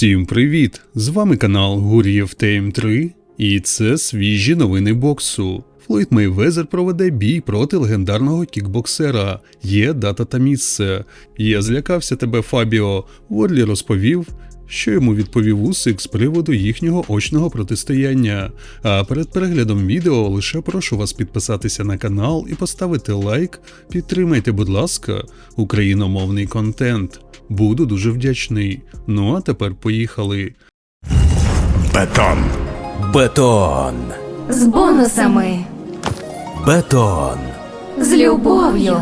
Всім привіт! З вами канал Гур'єв Тейм 3 і це свіжі новини боксу. Флойд Мейвезер проведе бій проти легендарного кікбоксера. Є дата та місце. Я злякався тебе, Фабіо. Ворлі розповів, що йому відповів Усик з приводу їхнього очного протистояння. А перед переглядом відео лише прошу вас підписатися на канал і поставити лайк. Підтримайте, будь ласка, україномовний контент. Буду дуже вдячний. Ну а тепер поїхали. Бетон. Бетон. З бонусами, Бетон. з любов'ю,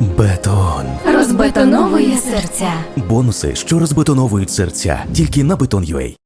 Бетон. розбетоновує серця. Бонуси, що розбетоновують серця, тільки на Beton.ua.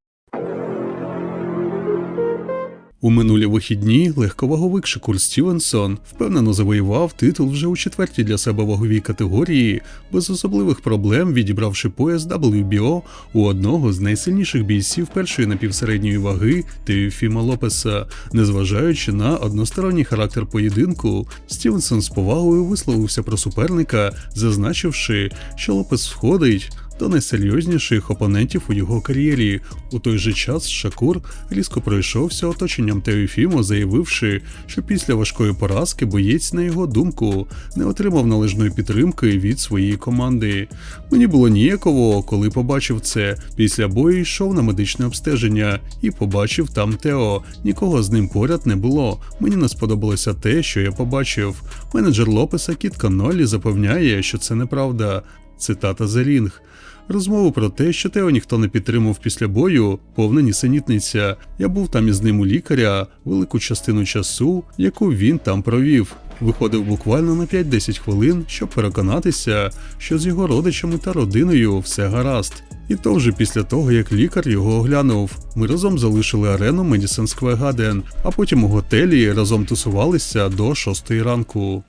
У минулі вихідні легковаговик Шакур Стівенсон впевнено завоював титул вже у четвертій для себе ваговій категорії, без особливих проблем відібравши пояс WBO у одного з найсильніших бійців першої напівсередньої ваги Теофіма Лопеса. Незважаючи на односторонній характер поєдинку, Стівенсон з повагою висловився про суперника, зазначивши, що Лопес входить до найсерйозніших опонентів у його кар'єрі. У той же час Шакур різко пройшовся оточенням Теофімо, заявивши, що після важкої поразки боєць, на його думку, не отримав належної підтримки від своєї команди. Мені було ніяково, коли побачив це. Після бою йшов на медичне обстеження і побачив там Тео. Нікого з ним поряд не було. Мені не сподобалося те, що я побачив. Менеджер Лопеса Кіт Канолі запевняє, що це неправда. Цитата рінг. Розмову про те, що Тео ніхто не підтримав після бою, повна нісенітниця. Я був там із ним у лікаря велику частину часу, яку він там провів. Виходив буквально на 5-10 хвилин, щоб переконатися, що з його родичами та родиною все гаразд. І то вже після того, як лікар його оглянув. Ми разом залишили арену Madison Square Garden, а потім у готелі разом тусувалися до 6 ранку.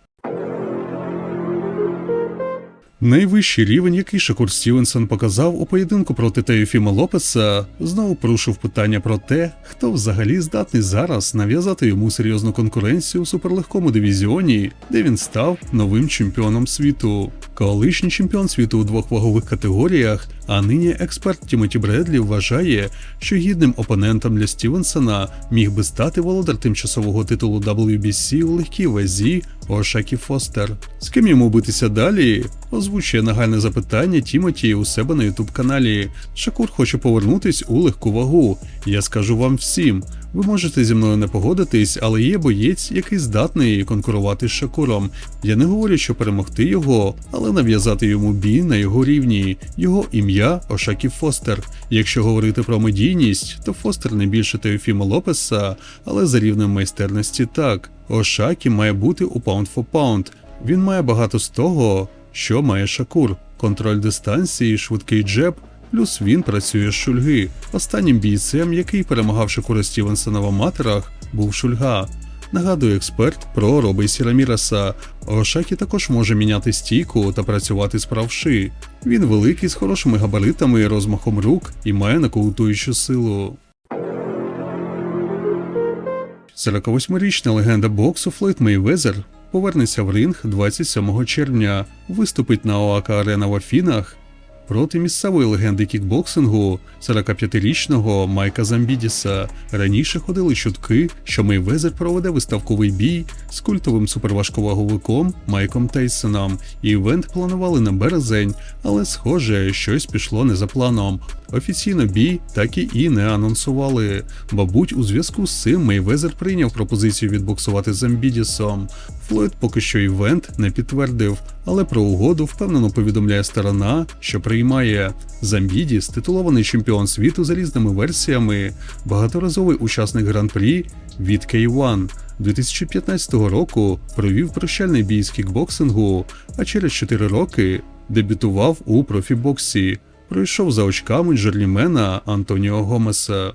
Найвищий рівень, який Шакур Стівенсон показав у поєдинку проти Теофіма Лопеса, знову порушив питання про те, хто взагалі здатний зараз нав'язати йому серйозну конкуренцію у суперлегкому дивізіоні, де він став новим чемпіоном світу. Колишній чемпіон світу у двох вагових категоріях, а нині експерт Тімоті Бредлі вважає, що гідним опонентом для Стівенсона міг би стати володар тимчасового титулу WBC у легкій вазі Ошакі Фостер. З ким йому битися далі? Озвучує нагальне запитання Тімоті у себе на ютуб каналі. Шакур хоче повернутись у легку вагу. Я скажу вам всім. Ви можете зі мною не погодитись, але є боєць, який здатний конкурувати з Шакуром. Я не говорю, що перемогти його, але нав'язати йому бій на його рівні. Його ім'я Ошакі Фостер. Якщо говорити про медійність, то Фостер не більше Теофіма Лопеса, але за рівнем майстерності так. Ошакі має бути у Pound for Pound. Він має багато з того, що має Шакур: контроль дистанції, швидкий джеб. Плюс він працює з шульги. Останнім бійцем, який перемагав Шакура Стівенсона в аматорах, був шульга. Нагадує експерт про Робейсі Раміраса. Ошакі також може міняти стійку та працювати з правши. Він великий з хорошими габаритами розмахом рук і має нокаутуючу силу. 48-річна легенда боксу Флойд Мейвезер повернеться в ринг 27 червня, виступить на Оака Арена в Афінах проти місцевої легенди кікбоксингу 45-річного Майка Замбідіса. Раніше ходили чутки, що Мейвезер проведе виставковий бій з культовим суперважковаговиком Майком Тейсоном. Івент планували на березень, але схоже, щось пішло не за планом. Офіційно бій так і не анонсували. Мабуть, у зв'язку з цим Мейвезер прийняв пропозицію відбоксувати з Замбідісом. Флойд поки що івент не підтвердив, але про угоду впевнено повідомляє сторона, що приймає. Замбідіс титулований чемпіон світу за різними версіями, багаторазовий учасник гран-прі від K1. 2015 року провів прощальний бій з кікбоксингу, а через 4 роки дебютував у профібоксі. Пройшов за очками джерлімена Антоніо Гомеса.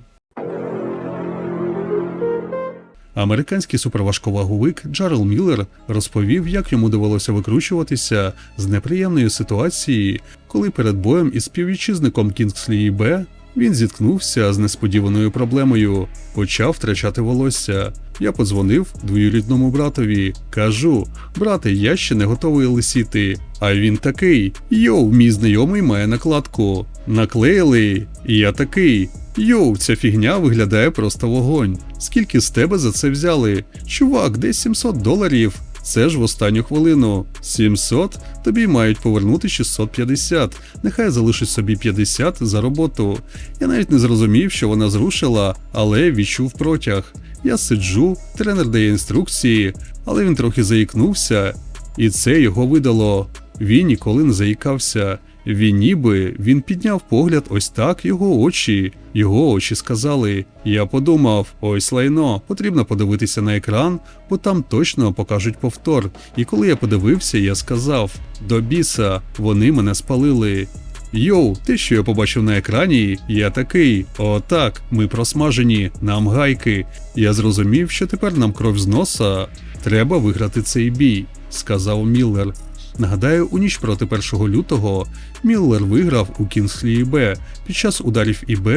Американський суперважковаговик Джарел Міллер розповів, як йому довелося викручуватися з неприємної ситуації, коли перед боєм із співвітчизником Кінгслі Б він зіткнувся з несподіваною проблемою, почав втрачати волосся. Я подзвонив двоюрідному братові. Кажу: брате, я ще не готовий лисіти. А він такий: Йоу, мій знайомий має накладку. Наклеїли. І я такий. Йоу, ця фігня виглядає просто вогонь. Скільки з тебе за це взяли? Чувак, десь 700 доларів. Це ж в останню хвилину. 700? Тобі мають повернути 650. Нехай залишить собі 50 за роботу. Я навіть не зрозумів, що вона зрушила, але відчув протяг. Я сиджу, тренер дає інструкції, але він трохи заїкнувся, і це його видало. Він ніколи не заїкався. Він ніби він підняв погляд ось так його очі. Його очі сказали. Я подумав: ось лайно, потрібно подивитися на екран, бо там точно покажуть повтор. І коли я подивився, я сказав: до біса, вони мене спалили. Йоу, те, що я побачив на екрані, я такий. Отак, ми просмажені, нам гайки. Я зрозумів, що тепер нам кров з носа. Треба виграти цей бій, сказав Міллер. Нагадаю, у ніч проти 1 лютого Міллер виграв у Кінгслі ІБ. Під час ударів ІБ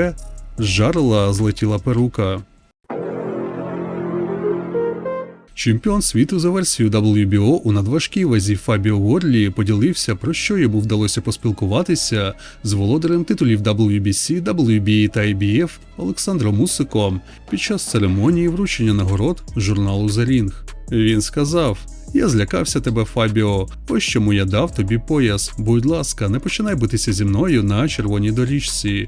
з жарила злетіла перука. Чемпіон світу за версією WBO у надважкій вазі Фабіо Ворлі поділився, про що йому вдалося поспілкуватися з володарем титулів WBC, WBA та IBF Олександром Мусиком під час церемонії вручення нагород журналу The Ring. Він сказав: Я злякався тебе, Фабіо. Ось чому я дав тобі пояс. Будь ласка, не починай битися зі мною на червоній доріжці.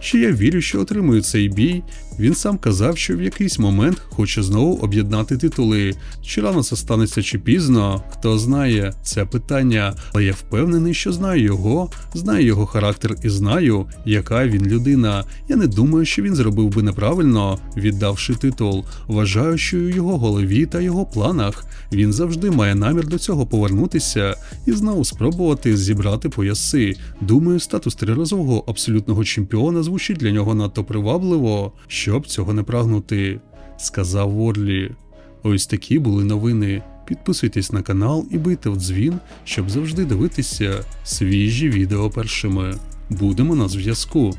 Чи я вірю, що отримую цей бій? Він сам казав, що в якийсь момент хоче знову об'єднати титули. Чи рано це станеться чи пізно, хто знає, це питання. Але я впевнений, що знаю його, знаю його характер і знаю, яка він людина. Я не думаю, що він зробив би неправильно, віддавши титул. Вважаю, що у його голові та його планах він завжди має намір до цього повернутися і знову спробувати зібрати пояси. Думаю, статус триразового абсолютного чемпіона звучить для нього надто привабливо, щоб цього не прагнути, сказав Ворлі. Ось такі були новини. Підписуйтесь на канал і бийте в дзвін, щоб завжди дивитися свіжі відео першими. Будемо на зв'язку.